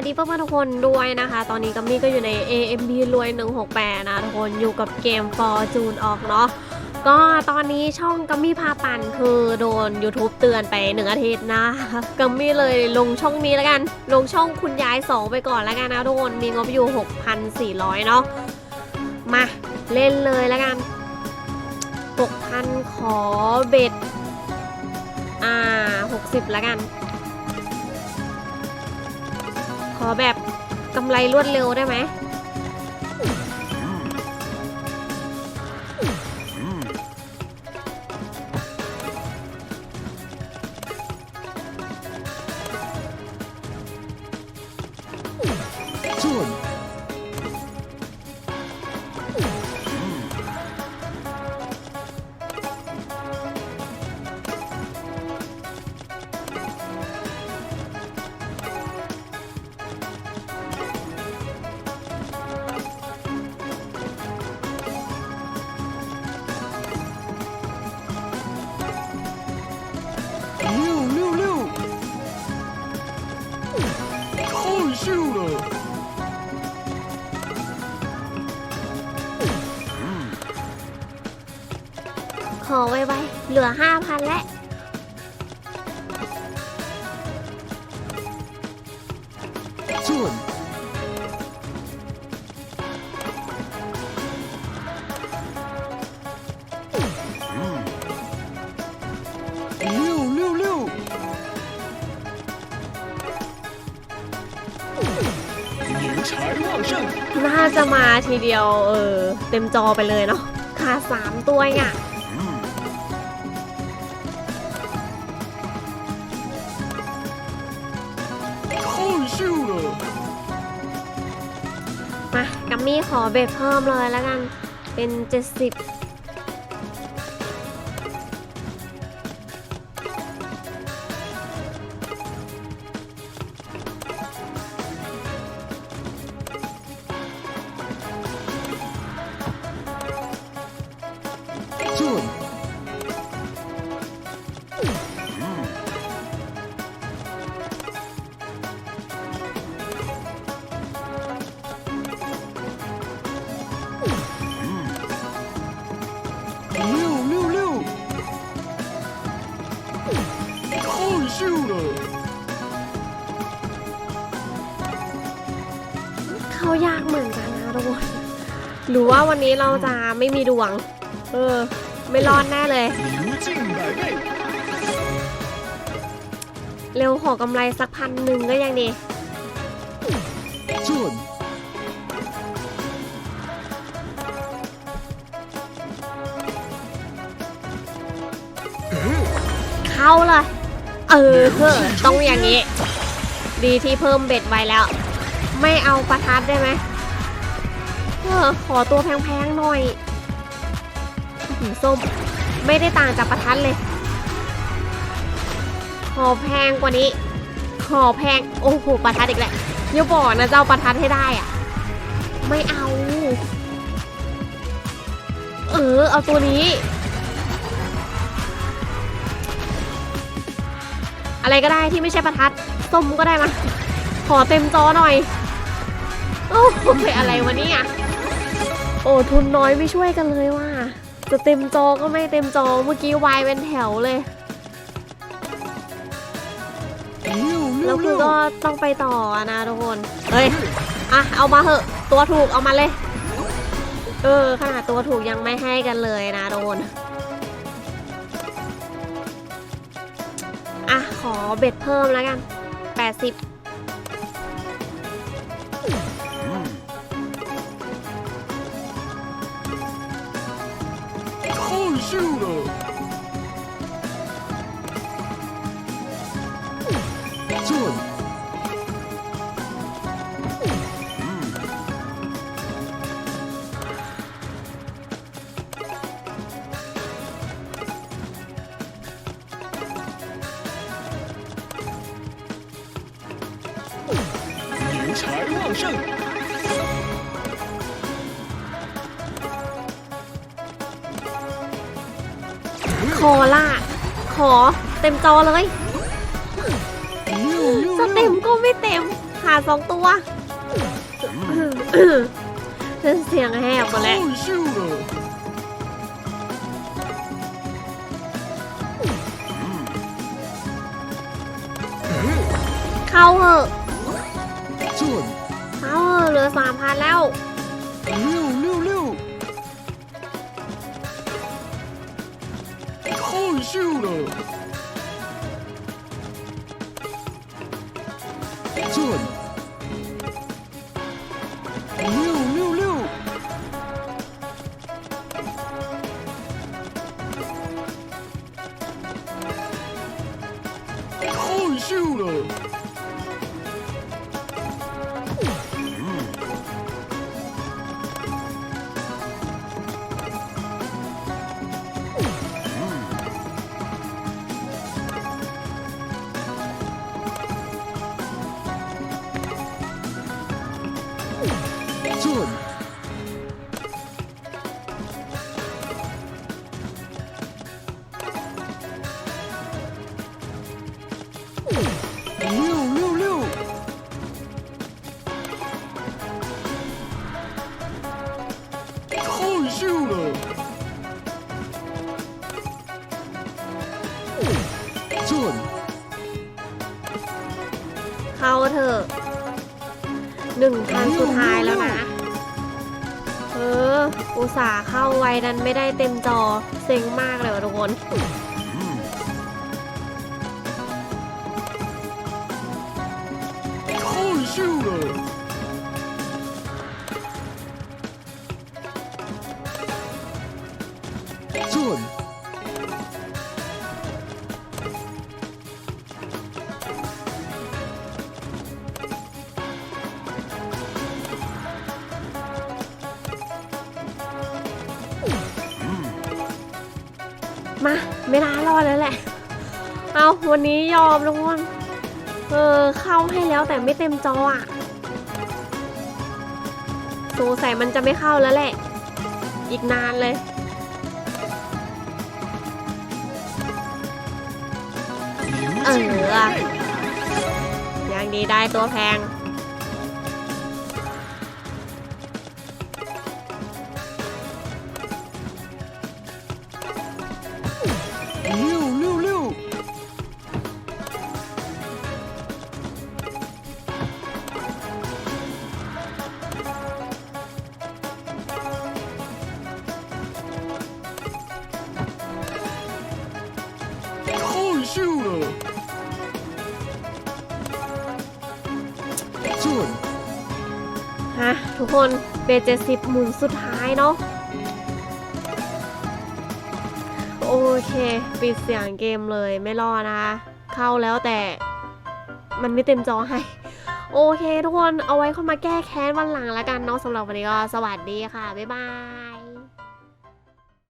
วัสดีเพื่อนๆทุกคนด้วยนะคะ ตอนนี้กัมมี่ก็อยู่ใน AMB รวย 168 นะทุกคนอยู่กับเกม Fortune ออกเนาะก็ตอนนี้ช่องกัมมี่พาปั่นคือโดน YouTube เตือนไปหนึ่งอาทิตย์นะกัมมี่เลยลงช่องนี้แล้วกัน ลงช่องคุณยาย 2 ไปก่อนแล้วกันนะทุกคนมีงบอยู่ 6,400 เนาะมาเล่นเลยแล้วกัน 6,000 ขอเบ็ดอ่า 60 แล้วกัน ขอแบบกำไรรวดเร็วได้ไหม เหลือห้าพันแล้วส่วนน่าจะมาทีเดียว เออ เต็มจอไปเลยเนาะขาดสามตัวเนี่ย มากัมมี่ขอเบ็ดเพิ่มเลยแล้วกัน เป็น 70 เข้ายากเหมือนกันนะทุกคนหรือว่าวันนี้เราจะไม่มีดวง เออ ไม่รอดแน่เลย เร็วขอกำไรสักพันหนึ่งก็ยังดีเข้าเลย เออ ต้องอย่างนี้ ดีที่เพิ่มเบ็ดไว้แล้ว ไม่เอาประทัดได้ไหมเออขอตัวแพงๆหน่อยหืส้ม ไม่ได้ต่างจากประทัดเลย ขอแพงกว่านี้ ขอแพง โอ้โห ประทัดอีกแหละอย่าบอกนะเจ้าประทัดให้ได้อะไม่เอา เออ เอาตัวนี้ อะไรก็ได้ที่ไม่ใช่ประทัดส้มก็ได้มา ขอเต็มจอหน่อย โอ้โหอะไรวะเนี่ยโอ้ทุนน้อยไม่ช่วยกันเลยว่ะจะเต็มจอก็ไม่เต็มจอเมื่อกี้วายเป็นแถวเลย แล้วคือก็ต้องไปต่อนะทุกคนเฮ้ยอะเอามาเหอะ ตัวถูกเอามาเลย เออขนาดตัวถูกยังไม่ให้กันเลยนะทุกคนอะขอเบ็ดเพิ่มแล้วกัน 80 shoot ขอล่า ขอเต็มจอเลยจะเต็มก็ไม่เต็ม หาสองตัว เสียงแหบหมดแล้วเข้าเหอะเข้าเหอะเหลือสามพันแล้วเร็ววว 秀了！转六六六！太秀了！ หนึ่งพันสุดท้ายแล้วนะ เออ อุตส่าห์เข้าไว้ดันไม่ได้เต็มจอ เซ็งมากเลยวะทุกคน มาไม่น่ารอดแล้วแหละ เอาวันนี้ยอมทุกคนเออเข้าให้แล้วแต่ไม่เต็มจออะสงสัยมันจะไม่เข้าแล้วแหละ อีกนานเลยเออยังดีได้ตัวแพง Judo. Excellent. ฮะทุกคนเบเจ็ดสิบหมุนสุดท้ายเนาะโอเค ปิดเสียงเกมเลยไม่รอนะคะ เข้าแล้วแต่มันไม่เต็มจอให้ โอเคทุกคนเอาไว้ค่อยมาแก้แค้นวันหลังแล้วกันเนาะสำหรับวันนี้ก็สวัสดีค่ะ บ๊ายบาย